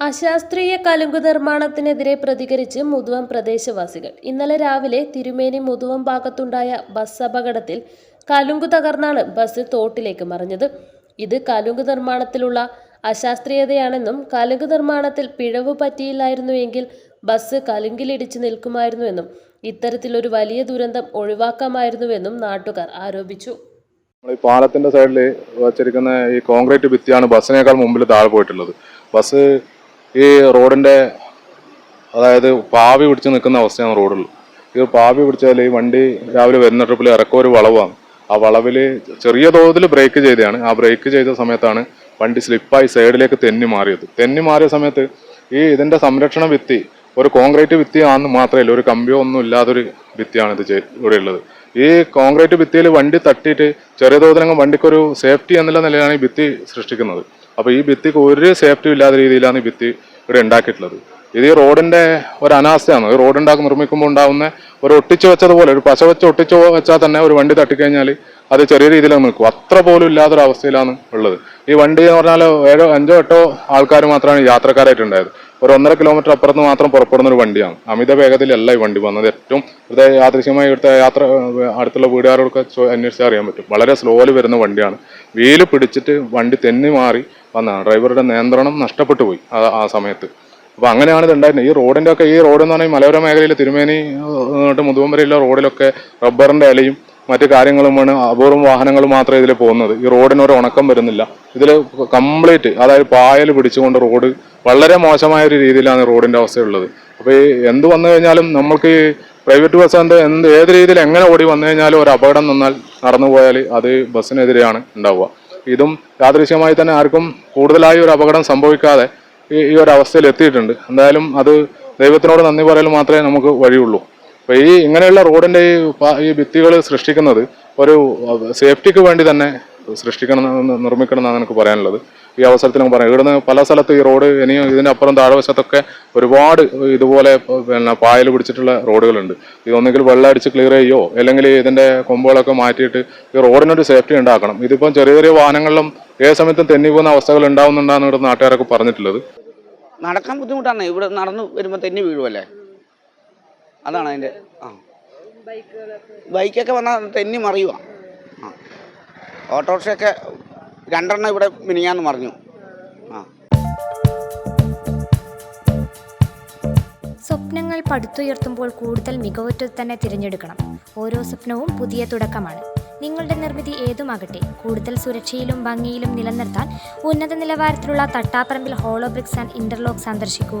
അശാസ്ത്രീയ കലുങ്ക് നിർമ്മാണത്തിനെതിരെ പ്രതികരിച്ച് മുതുവം പ്രദേശവാസികൾ. ഇന്നലെ രാവിലെ തിരുമേനി മുതുവം ഭാഗത്തുണ്ടായ ബസ് അപകടത്തിൽ കലുങ്ക് തകർന്നാണ് ബസ് തോട്ടിലേക്ക് മറിഞ്ഞത്. ഇത് കലുങ്ക് നിർമ്മാണത്തിലുള്ള അശാസ്ത്രീയതയാണെന്നും കലുങ്ക് നിർമ്മാണത്തിൽ പിഴവ് പറ്റിയില്ലായിരുന്നുവെങ്കിൽ ബസ് കലുങ്കിലിടിച്ച് നിൽക്കുമായിരുന്നുവെന്നും ഇത്തരത്തിലൊരു വലിയ ദുരന്തം ഒഴിവാക്കാമായിരുന്നുവെന്നും നാട്ടുകാർ ആരോപിച്ചു. ഈ പാലത്തിന്റെ സൈഡിൽ വച്ചിരിക്കുന്ന ഈ കോൺക്രീറ്റ് ഭിത്തിയാണ് ബസ്സിനേക്കാൾ മുമ്പിൽ താഴെ പോയിട്ടുള്ളത്. ബസ് ഈ റോഡിന്റെ അതായത് പാവി പിടിച്ച് നിൽക്കുന്ന അവസ്ഥയാണ് റോഡിൽ. ഈ പാവി പിടിച്ചാൽ ഈ വണ്ടി രാവിലെ വരുന്ന ട്രിപ്പിൽ ഇറക്കം ഒരു വളവാണ്. ആ വളവിൽ ചെറിയ തോതിൽ ബ്രേക്ക് ചെയ്തതാണ്. ആ ബ്രേക്ക് ചെയ്ത സമയത്താണ് വണ്ടി സ്ലിപ്പായി സൈഡിലേക്ക് തെന്നി മാറിയത്. തെന്നി മാറിയ സമയത്ത് ഈ ഇതിന്റെ സംരക്ഷണ ഭിത്തി ഒരു കോൺക്രീറ്റ് ഭിത്തി ആണെന്ന് മാത്രമല്ല ഒരു കമ്പിയോ ഒന്നും ഇല്ലാത്തൊരു ഭിത്തിയാണ് ഇത് ഇവിടെ ഉള്ളത് ഈ കോൺക്രീറ്റ് ഭിത്തിയിൽ വണ്ടി തട്ടിയിട്ട് ചെറിയ തോതിലങ്ങ് വണ്ടിക്കൊരു സേഫ്റ്റി എന്നുള്ള നിലയിലാണ് ഈ ഭിത്തി സൃഷ്ടിക്കുന്നത്. അപ്പോൾ ഈ ഭിത്തിക്ക് ഒരു സേഫ്റ്റി ഇല്ലാത്ത രീതിയിലാണ് ഈ ഭിത്തി ഇവിടെ ഉണ്ടാക്കിയിട്ടുള്ളത്. ഇത് ഈ റോഡിന്റെ ഒരു അനാസ്ഥയാണ്. ഈ റോഡ് ഉണ്ടാക്കി നിർമ്മിക്കുമ്പോൾ ഉണ്ടാകുന്ന ഒരു ഒട്ടിച്ചു വെച്ചതുപോലെ ഒരു പശ വെച്ച് ഒട്ടിച്ചു വെച്ചാൽ തന്നെ ഒരു വണ്ടി തട്ടിക്കഴിഞ്ഞാൽ അത് ചെറിയ രീതിയിൽ നിൽക്കും. അത്ര പോലും ഇല്ലാത്തൊരു അവസ്ഥയിലാണ് ഉള്ളത്. ഈ വണ്ടി എന്ന് പറഞ്ഞാൽ ഏഴോ അഞ്ചോ എട്ടോ ആൾക്കാർ മാത്രമാണ് യാത്രക്കാരായിട്ടുണ്ടായത് ഒരു ഒന്നര കിലോമീറ്റർ അപ്പുറത്ത് മാത്രം പുറപ്പെടുന്ന ഒരു വണ്ടിയാണ്. അമിത വേഗതയിലല്ല ഈ വണ്ടി വന്നത്. ഏറ്റവും ഇവിടുത്തെ യാദൃശ്യമായി ഇവിടുത്തെ യാത്ര അടുത്തുള്ള വീടുകാരോടൊക്കെ അന്വേഷിച്ചാൽ അറിയാൻ പറ്റും. വളരെ സ്ലോയിൽ വരുന്ന വണ്ടിയാണ്. വീൽ പിടിച്ചിട്ട് വണ്ടി തെന്നി മാറി വന്നതാണ്. ഡ്രൈവറുടെ നിയന്ത്രണം നഷ്ടപ്പെട്ടു പോയി ആ- സമയത്ത്. അപ്പൊ അങ്ങനെയാണ് ഇത് ഉണ്ടായിരുന്നത്. ഈ റോഡിന്റെ ഒക്കെ ഈ റോഡ് എന്ന് പറഞ്ഞാൽ മലയോര മേഖലയിൽ തിരുമേനി തൊട്ട് മുതുവം റോഡിലൊക്കെ റബ്ബറിന്റെ ഇലയും മറ്റു കാര്യങ്ങളുമാണ് അപൂർവം വാഹനങ്ങൾ മാത്രമേ ഇതിൽ പോകുന്നത്. ഈ റോഡിന് ഒരു ഉണക്കം വരുന്നില്ല. ഇതിൽ കംപ്ലീറ്റ് അതായത് പായൽ പിടിച്ചുകൊണ്ട് റോഡ് വളരെ മോശമായ ഒരു രീതിയിലാണ് റോഡിന്റെ അവസ്ഥയുള്ളത്. അപ്പോൾ ഈ എന്ത് വന്നു കഴിഞ്ഞാലും നമ്മൾക്ക് ഈ പ്രൈവറ്റ് ബസ് എന്ത് എന്ത് ഏത് രീതിയിൽ എങ്ങനെ ഓടി വന്നു കഴിഞ്ഞാലും ഒരു അപകടം നിന്നാൽ നടന്നു പോയാൽ അത് ബസ്സിനെതിരെയാണ് ഉണ്ടാവുക. ഇതും യാദൃശ്യമായി തന്നെ ആർക്കും കൂടുതലായി ഒരു അപകടം സംഭവിക്കാതെ ഈ ഈ ഒരു അവസ്ഥയിൽ എത്തിയിട്ടുണ്ട് എന്തായാലും അത് ദൈവത്തിനോട് നന്ദി പറയൽ മാത്രമേ നമുക്ക് വഴിയുള്ളൂ. അപ്പൊ ഈ ഇങ്ങനെയുള്ള റോഡിന്റെ ഈ ഭിത്തികൾ സൃഷ്ടിക്കുന്നത് ഒരു സേഫ്റ്റിക്ക് വേണ്ടി തന്നെ സൃഷ്ടിക്കണം നിർമ്മിക്കണം എന്നാണ് എനിക്ക് പറയാനുള്ളത്. ഈ അവസരത്തിൽ നമുക്ക് പറയാം. ഇവിടുന്ന് പല സ്ഥലത്ത് ഈ റോഡ് ഇനിയും ഇതിന്റെ അപ്പുറം താഴ്വശത്തൊക്കെ ഒരുപാട് ഇതുപോലെ പിന്നെ പായൽ പിടിച്ചിട്ടുള്ള റോഡുകളുണ്ട്. ഇതൊന്നെങ്കിൽ വെള്ളം അടിച്ച് ക്ലിയർ ചെയ്യോ? അല്ലെങ്കിൽ ഇതിന്റെ കൊമ്പുകളൊക്കെ മാറ്റിയിട്ട് ഈ റോഡിനൊരു സേഫ്റ്റി ഉണ്ടാക്കണം. ഇതിപ്പം ചെറിയ ചെറിയ വാഹനങ്ങളിലും ഏത് സമയത്തും തെന്നി പോകുന്ന അവസ്ഥകൾ ഉണ്ടാവുന്നുണ്ടാന്ന് ഇവിടെ നാട്ടുകാരൊക്കെ പറഞ്ഞിട്ടുള്ളത്. നടക്കാൻ ബുദ്ധിമുട്ടാണ്. ഇവിടെ നടന്നു വരുമ്പോൾ തെന്നി വീഴുമല്ലേ അതാണ് അതിന്റെ ആ. ബൈക്കൊക്കെ വന്നാൽ തെന്നി മറിയുക ആ. ഓട്ടോറിക്ഷയൊക്കെ രണ്ടെണ്ണം ഇവിടെ മിനിങ്ങാന്ന് പറഞ്ഞു ആ. സ്വപ്നങ്ങൾ പടുത്തുയർത്തുമ്പോൾ കൂടുതൽ മികവുറ്റത് തന്നെ തിരഞ്ഞെടുക്കണം. ഓരോ സ്വപ്നവും പുതിയ തുടക്കമാണ്. നിങ്ങളുടെ നിർമ്മിതി ഏതുമാകട്ടെ കൂടുതൽ സുരക്ഷയിലും ഭംഗിയിലും നിലനിർത്താൻ ഉന്നത നിലവാരത്തിലുള്ള Thattaparambil hollow bricks and interlock സന്ദർശിക്കൂ.